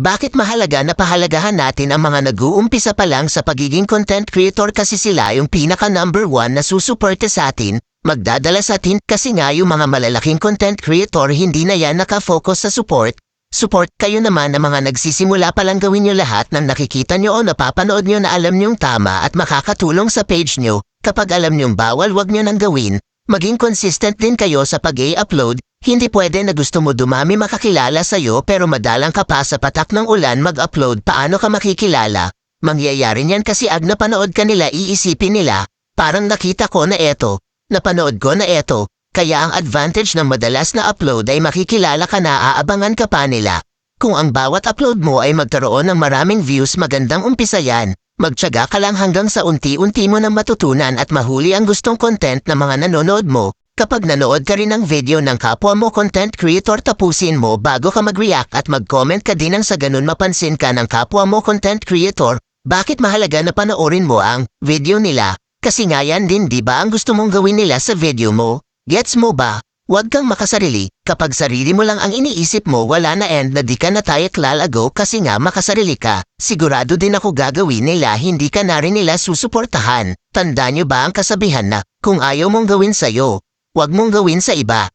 Bakit mahalaga na pahalagahan natin ang mga nag-uumpisa pa lang sa pagiging content creator kasi sila yung pinaka number one na susuporte sa atin, magdadala sa atin kasi nga yung mga malalaking content creator hindi na yan nakafocus sa support. Support kayo naman na mga nagsisimula pa lang gawin nyo lahat ng nakikita nyo o napapanood nyo na alam nyong tama at makakatulong sa page nyo. Kapag alam nyong bawal wag nyo nang gawin, maging consistent din kayo sa pag upload hindi pwede na gusto mo dumami makakilala sa'yo pero madalang ka pa sa patak ng ulan mag-upload paano ka makikilala. Mangyayari niyan kasi ag napanood ka nila iisipin nila, parang nakita ko na eto, napanood ko na eto, kaya ang advantage ng madalas na upload ay makikilala ka na aabangan ka pa nila. Kung ang bawat upload mo ay magkaroon ng maraming views magandang umpisa yan, magtyaga ka lang hanggang sa unti-unti mo nang matutunan at mahuli ang gustong content ng mga nanonood mo, Kapag nanood ka rin ng video ng kapwa mo content creator tapusin mo bago ka mag-react at mag-comment ka din nang sa ganun mapansin ka ng kapwa mo content creator, bakit mahalaga na panoorin mo ang video nila? Kasi nga yan din di ba ang gusto mong gawin nila sa video mo? Gets mo ba? Huwag kang makasarili, kapag sarili mo lang ang iniisip mo wala na end na di ka na tayo klalago kasi nga makasarili ka. Sigurado din ako gagawin nila hindi ka na rin nila susuportahan. Tanda nyo ba ang kasabihan na kung ayaw mong gawin sa'yo, Huwag mong gawin sa iba.